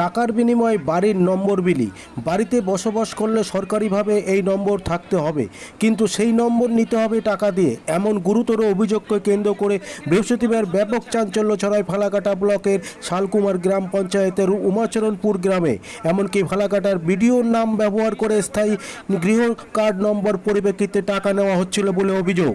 টাকার বিনিময়ে বাড়ির নম্বর বিলি। বাড়িতে বসবাস করলে সরকারিভাবে এই নম্বর থাকতে হবে। কিন্তু সেই নম্বর নিতে হবে টাকা দিয়ে, এমন গুরুতর অভিযোগকে কেন্দ্র করে বৃহস্পতিবার ব্যাপক চাঞ্চল্য ছড়ায় ফালাকাটা ব্লকের শালকুমার গ্রাম পঞ্চায়েতের উমাচরণপুর গ্রামে। এমনকি ফালাকাটার বিডিওর নাম ব্যবহার করে স্থায়ী গৃহ কার্ড নম্বর পরিপ্রেক্ষিতে টাকা নেওয়া হচ্ছিল বলে অভিযোগ।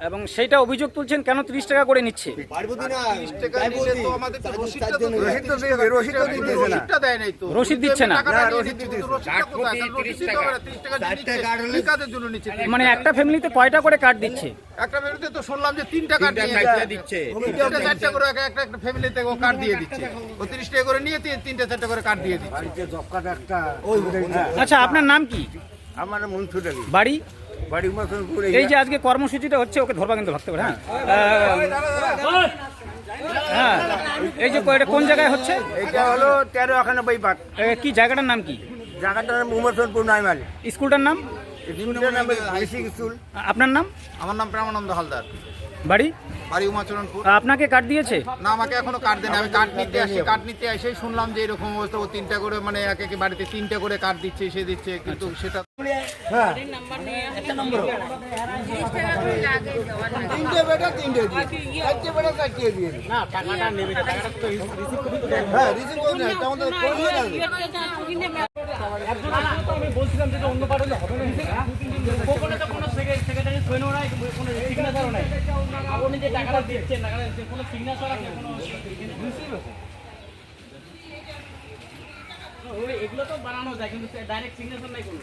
এবং সেইটা অভিযোগ তুলছেন কেন তিরিশ টাকা করে নিচ্ছে? রসিদ দিচ্ছে না। মানে একটা ফ্যামিলিতে কয়টা করে কার্ড দিচ্ছে? একটা ফ্যামিলিতে তো শুনলাম যে তিনটা কার্ড দিচ্ছে। চারটা করে একটা ফ্যামিলিতে ও কার্ড দিয়ে দিচ্ছে। ও তিরিশ টাকা করে নিয়ে তিন- তিনটা চারটা করে কার্ড দিয়ে দিচ্ছে। আচ্ছা আপনার নাম কি? আমার মনসুর আলী। বাড়ি? এই যে আজকে কর্মসূচিটা হচ্ছে ওকে ধরবা কিন্তু ভাবতে পারে হ্যাঁ? আহ, হ্যাঁ। এই যে এটা কোন জায়গায় হচ্ছে? এটা হলো তেরো একানব্বই এ, কি জায়গাটার নাম কি? জায়গাটার নাম উমাসনপুর নাইমাল স্কুলটার নাম? আপনার নাম? আমার নাম প্রেমানন্দ হালদার। বাড়ি? বাড়ি উমাচরণপুর। আপনাকে কার্ড দিয়েছে? না আমাকে এখনও কার্ড দেয়নি। আমি কার্ড নিতে আসি কার্ড নিতে এসেই শুনলাম যে এরকম অবস্থা ও তিনটা করে মানে এক একে বাড়িতে তিনটা করে কার্ড দিচ্ছে সে দিচ্ছে কিন্তু সেটা তিনটে বেটা তিনটে দিয়ে চারটে বেটা চারটে দিয়ে না টাকাটা নেবে টাকাটা তো হ্যাঁ রিসিভ করে করে সিগনেচার আছে কোনো এগুলো তো বানানো যায় কিন্তু ডাইরেক্ট সিগনেচার নাই কোনো।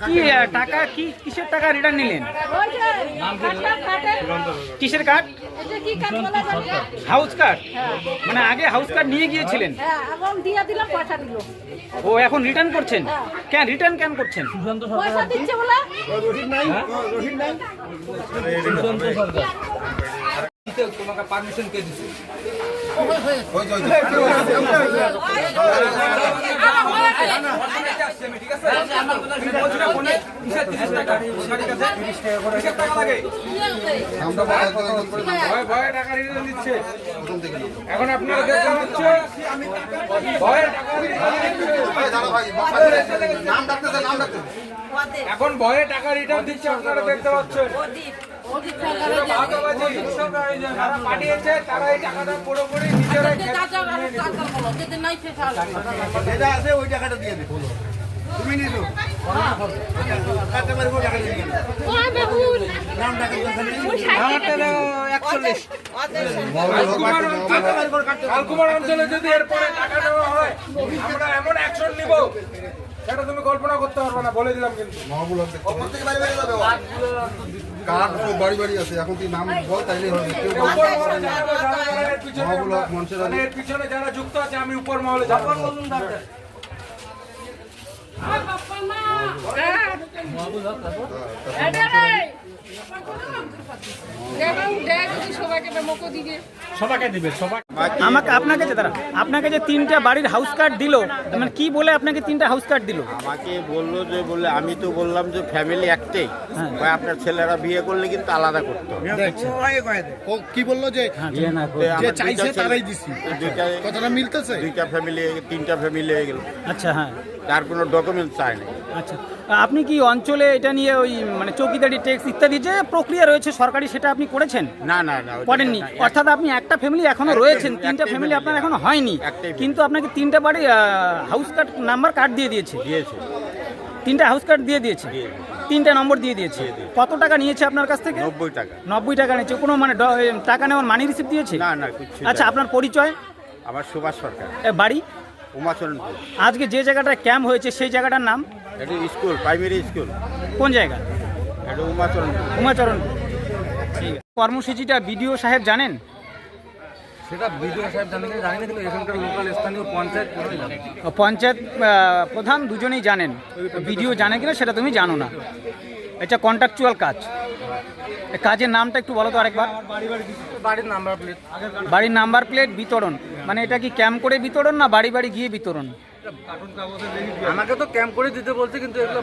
কি টাকা কি কিসের টাকা রিটার্ন নিলেন? কিসের কার্ড? হাউস কার্ড মানে আগে হাউস কার্ড নিয়ে গিয়েছিলেন? হ্যাঁ, এখন দিয়া দিলাম পয়সা দিল। ও এখন রিটার্ন করছেন? কেন রিটার্ন কেন করছেন? তোমাকে পারমিশন কে দিছে ঠিক আছে তুমি বলছো না ফোনে কিসের 30 টাকা শাড়ির কাছে 30 টাকা করে কিসের টাকা লাগে ভয় ভয় টাকা রিটার্ন দিচ্ছে এখন আপনারা দেখতে টাকা এখন ভয়ে টাকা রিটার্ন দিচ্ছে আপনারা দেখতে পাচ্ছেন। তুমি নিছো অঞ্চলে- যদি এরপরে টাকা দেওয়া হয় আমরা এমন অ্যাকশন নিব। সেটা তুমি কল্পনা করতে পারবে না বলে দিলাম কিন্তু। কার্ড তো বাড়ি বাড়ি আছে এখন তুই নাম বল তাইলে হবে। কেউ মহাবুলক, মনসুর আলী। এর পিছনে যারা যুক্ত আছে আমি উপর মহলে যাব। আমাকে আপনাকে যে দাঁড়া আপনাকে যে তিনটা বাড়ির হাউস কার্ড দিল মানে কি বলে আপনাকে তিনটা হাউস কার্ড দিল? আমাকে বলল যে বলে আমি তো বললাম যে ফ্যামিলি একটাই। হ্যাঁ। ভাই আপনার ছেলেরা বিয়ে করলে কিন্তু আলাদা করতে হবে। ও কি বলল যে যে আমার চাইছে দুইটা তারাই দিছি। দুইটা কথাটা মিলতেছে? দুইটা ফ্যামিলি তিনটা ফ্যামিলি হয়ে গেল। আচ্ছা হ্যাঁ। তার কোনো ডকুমেন্ট চাই না আচ্ছা। আপনি কি অঞ্চলে এটা নিয়ে ওই মানে চৌকিদারি ট্যাক্স ইত্যাদি যে প্রক্রিয়া রয়েছে সরকারি সেটা আপনি করেছেন? না না না করেননি। অর্থাৎ আপনি একটা ফ্যামিলি এখনও রয়েছেন তিনটা ফ্যামিলি আপনার এখনও হয়নি। কিন্তু আপনাকে তিনটা বাড়ি হাউস কার্ড নাম্বার কার্ড দিয়ে দিয়েছে। দিয়েছে। তিনটা হাউস কার্ড দিয়ে দিয়েছে। দিয়ে তিনটা নম্বর দিয়ে দিয়েছে। কত টাকা নিয়েছে আপনার কাছ থেকে? নব্বই টাকা। নব্বই টাকা নিয়েছে। কোনো মানে টাকা নেওয়ার মানি রিসিপ্ট দিয়েছে? না না আচ্ছা আপনার পরিচয়? আমার সুভাষ সরকার। এ, বাড়ি? উমাচরণপুর আজকে যে জায়গাটা ক্যাম্প হয়েছে সেই জায়গাটার নাম? এটা স্কুল প্রাইমারি স্কুল। কোন জায়গা? এটা উমাচরণ কর্মসূচিটা বিডিও সাহেব জানেন? সেটা বিডিও সাহেব জানেন কি জানি না কিন্তু এখানকার লোকাল স্থানীয় পঞ্চায়েত। পঞ্চায়েত প্রধান দুজনেই জানেন। বিডিও জানে কিনা সেটা তুমি জানো না। এটা কন্ট্রাকচুয়াল কাজ। কাজের নামটা একটু বলো তো আরেকবার। বাড়ির নাম্বার প্লেট। বাড়ির নাম্বার প্লেট বিতরণ। মানে এটা কি ক্যাম্প করে বিতরণ না বাড়ি বাড়ি গিয়ে বিতরণ? আমাকে তো ক্যাম্প করে দিতে বলছে কিন্তু এগুলো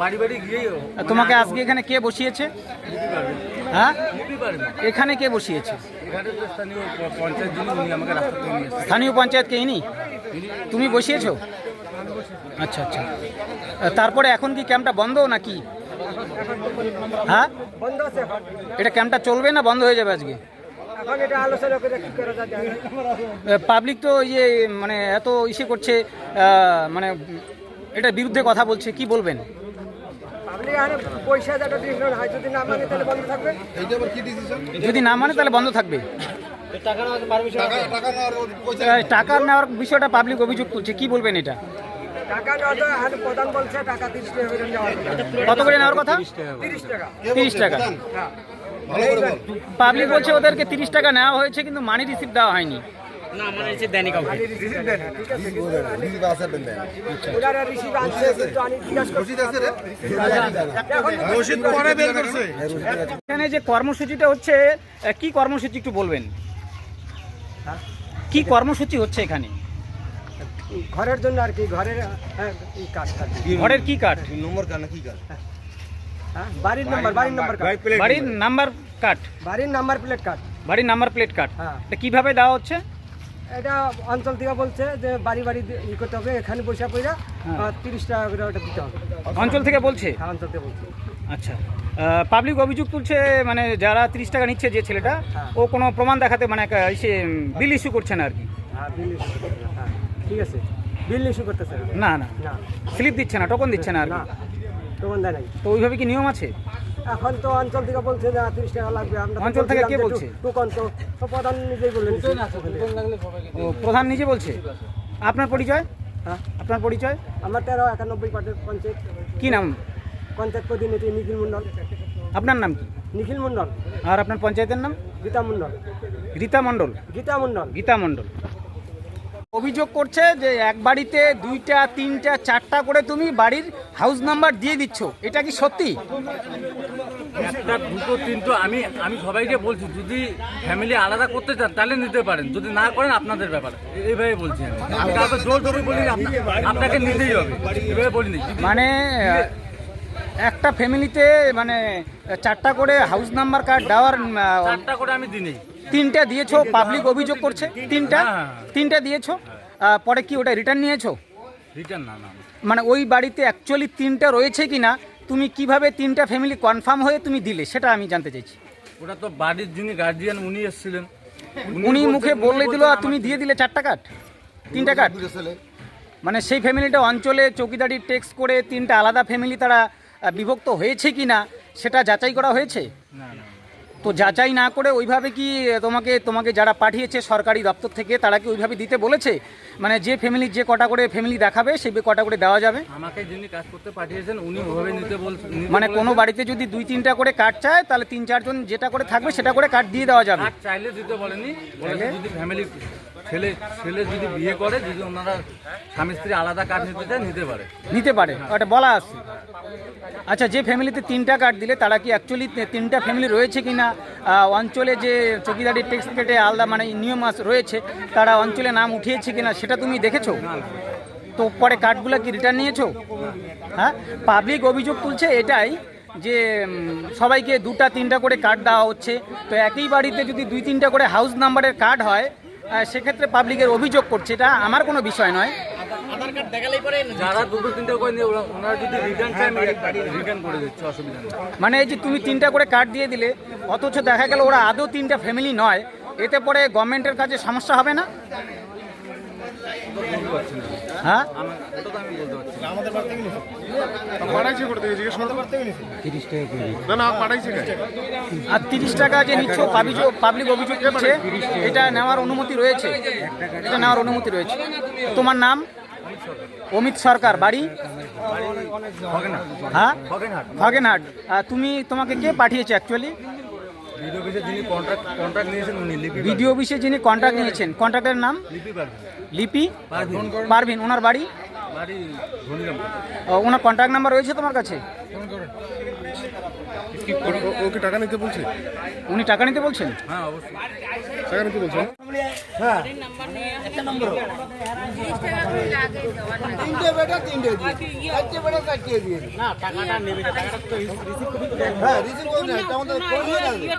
বাড়ি বাড়ি গিয়েই তোমাকে আজকে এখানে কে বসিয়েছে? হ্যাঁ? এখানে কে বসিয়েছে? স্থানীয় পঞ্চায়েতকে ইনি? তুমি বসিয়েছো? আচ্ছা আচ্ছা। তারপরে এখন কি ক্যাম্পটা বন্ধ নাকি? হ্যাঁ? এটা ক্যাম্পটা চলবে না বন্ধ হয়ে যাবে আজকে? পাবলিক তো ইয়ে মানে এত ইসে করছে মানে এটার বিরুদ্ধে কথা বলছে কি বলবেন? এইটা আবার কি ডিসিশন যদি না মানে তাহলে বন্ধ থাকবে। টাকা নেওয়ার বিষয়টা পাবলিক অভিযোগ তুলছে কি বলবেন এটা। কত করে নেওয়ার কথা? তিরিশ টাকা। তিরিশ পাবলিক বলছে ওদেরকে তিরিশ টাকা নেওয়া হয়েছে কিন্তু মানি রিসিভ দেওয়া হয়নি। না মানে দেয়নি কাউকে। এখন করছে। এখানে যে কর্মসূচিটা হচ্ছে কি কর্মসূচি একটু বলবেন? কি কর্মসূচি হচ্ছে এখানে? ঘরের জন্য আর কি ঘরের হ্যাঁ, কাজ ঘরের কি কার্ড নম্বর কানা কি হ্যাঁ, বাড়ির নাম্বার বাড়ির নাম্বার কার্ড। বাড়ির নাম্বার। কার্ড। বাড়ির নাম্বার প্লেট কার্ড। বাড়ির নাম্বার প্লেট কার্ড। হ্যাঁ। এটা কীভাবে দেওয়া হচ্ছে? এটা অঞ্চল থেকে বলছে যে বাড়ি বাড়ি ই করতে হবে এখানে পয়সা পয়সা তিরিশ টাকা করে ওটা দিতে হবে। অঞ্চল থেকে বলছে? হ্যাঁ, অঞ্চল থেকে বলছে। আচ্ছা। পাবলিক অভিযোগ তুলছে মানে যারা তিরিশ টাকা নিচ্ছে যে ছেলেটা হ্যাঁ। ও কোনো প্রমাণ দেখাতে মানে ইসে বিল ইস্যু করছে না আর কি। হ্যাঁ বিল ইস্যু হ্যাঁ। ঠিক আছে। বিল ইস্যু করতেছে। না না। না। স্লিপ দিচ্ছে না টোকন দিচ্ছে না আর না। কি তোমার দেয় নাই। তো ওইভাবে কি নিয়ম আছে? এখন তো অঞ্চল থেকে বলছে যে তিরিশ টাকা লাগবে আমরা অঞ্চল থেকে কে বলছে? টোকন তো তো প্রধান নিজেই বললেন ও প্রধান নিজে বলছে? আপনার পরিচয়? হ্যাঁ আপনার পরিচয়? আমার তেরো একানব্বই পার্টির পঞ্চায়েত। কি নাম? পঞ্চায়েত প্রতিনিধি নিখিল মণ্ডল। আপনার নাম কি? নিখিল মণ্ডল। আর আপনার পঞ্চায়েতের নাম? গীতা মণ্ডল। রীতা মণ্ডল। গীতা মণ্ডল। গীতা মণ্ডল। অভিযোগ করছে যে এক বাড়িতে দুইটা তিনটা চারটা করে তুমি বাড়ির হাউস নাম্বার দিয়ে দিচ্ছ। এটা কি সত্যি? একটা দুটো তিনটো আমি আমি সবাইকে বলছি যদি ফ্যামিলি আলাদা করতে চান তাহলে নিতে পারেন। যদি না করেন আপনাদের ব্যাপার। এইভাবে বলছি আমি। কাউকে জোর আপনা- আপনাকে নিতেই হবে। এভাবে বলিনি। মানে একটা ফ্যামিলিতে মানে চারটা করে হাউস নাম্বার কার্ড দেওয়ার চারটা করে আমি দিনেই তিনটা দিয়েছ পাবলিক অভিযোগ করছে। তিনটা হ্যাঁ। তিনটা দিয়েছ। পরে কি ওটা রিটার্ন নিয়েছো? রিটার্ন না না। মানে ওই বাড়িতে অ্যাকচুয়ালি তিনটা রয়েছে কি না তুমি কীভাবে তিনটা ফ্যামিলি কনফার্ম হয়ে তুমি দিলে সেটা আমি জানতে চাইছি। ওটা তো বাড়ির যিনি গার্জিয়ান উনি এসেছিলেন। উনি মুখে বললে দিল আর তুমি দিয়ে দিলে চারটা কাঠ তিনটা কাঠ মানে সেই ফ্যামিলিটা অঞ্চলে চৌকিদারি টেক্স করে তিনটা আলাদা ফ্যামিলি তারা বিভক্ত হয়েছে কি না সেটা যাচাই করা হয়েছে? না না। তো যাচাই না করে ওইভাবে কি তোমাকে তোমাকে যারা পাঠিয়েছে সরকারি দপ্তর থেকে তারা কি ওইভাবে দিতে বলেছে? মানে যে ফ্যামিলি যে কটা করে ফ্যামিলি দেখাবে সেই কটা করে দেওয়া যাবে? আমাকে যিনি কাজ করতে পাঠিয়েছেন উনি ওভাবে নিতে বলছেন। মানে কোনো বাড়িতে যদি দুই তিনটা করে কাঠ চায় তাহলে তিন চারজন যেটা করে থাকবে সেটা করে কাঠ দিয়ে দেওয়া যাবে। চাইলে দিতে বলেনি যদি ফ্যামিলি ছেলে ছেলে যদি বিয়ে করে যদি ওনারা স্বামী স্ত্রী আলাদা কার্ড নিতে চায় নিতে পারে। নিতে পারে ওটা বলা আছে। আচ্ছা যে ফ্যামিলিতে তিনটা কার্ড দিলে তারা কি অ্যাকচুয়ালি তিনটা ফ্যামিলি রয়েছে কি না অঞ্চলে যে চৌকিদারি ট্যাক্স কেটে আলাদা মানে নিয়ম রয়েছে, তারা অঞ্চলে নাম উঠিয়েছে কিনা সেটা তুমি দেখেছ? তো পরে কার্ডগুলো কি রিটার্ন নিয়েছো? হ্যাঁ? পাবলিক অভিযোগ তুলছে এটাই যে সবাইকে দুটা, তিনটা করে কার্ড দেওয়া হচ্ছে। তো একই বাড়িতে যদি দুই, তিনটা করে হাউস নাম্বারের কার্ড হয় সেক্ষেত্রে পাবলিকের অভিযোগ করছে। এটা আমার কোনো বিষয় নয়। যারা দুটো তিনটে করে নিয়ে ওনারা যদি রিটার্ন চায় রিটার্ন করে দিচ্ছি অসুবিধা নেই। মানে এই যে তুমি তিনটা করে কার্ড দিয়ে দিলে অথচ দেখা গেল ওরা আদৌ তিনটা ফ্যামিলি নয় এতে পরে গভর্নমেন্টের কাছে সমস্যা হবে না? হ্যাঁ। আর তিরিশ টাকা যে নিচ্ছ পাবলিক পাবলিক অভিযোগ করছে এটা নেওয়ার অনুমতি রয়েছে? এটা নেওয়ার অনুমতি রয়েছে। তোমার নাম? অমিত সরকার বাড়ি? হ্যাঁ? ফগেনহাট। আহ, তুমি তোমাকে কে পাঠিয়েছে অ্যাকচুয়ালি বিডিও অফিসে যিনি কন্ট্রাক্ট নিয়েছেন কন্ট্রাক্টের নাম? লিপি পারভিন ওনার বাড়ি? ওনার কন্ট্যাক্ট নাম্বার রয়েছে তোমার কাছে? ও কি টাকা নিতে বলছে? উনি টাকা নিতে বলছেন? হ্যাঁ অবশ্যই। টাকা নিতে বলছে তিনটে বেটা তিনটে দিয়ে। চারটে বেটা চারটে দিয়ে। না টাকাটা নেবে। টাকাটা তো রিসিভ হ্যাঁ রিসিভ করে নেয় আমাদের করে নিয়ে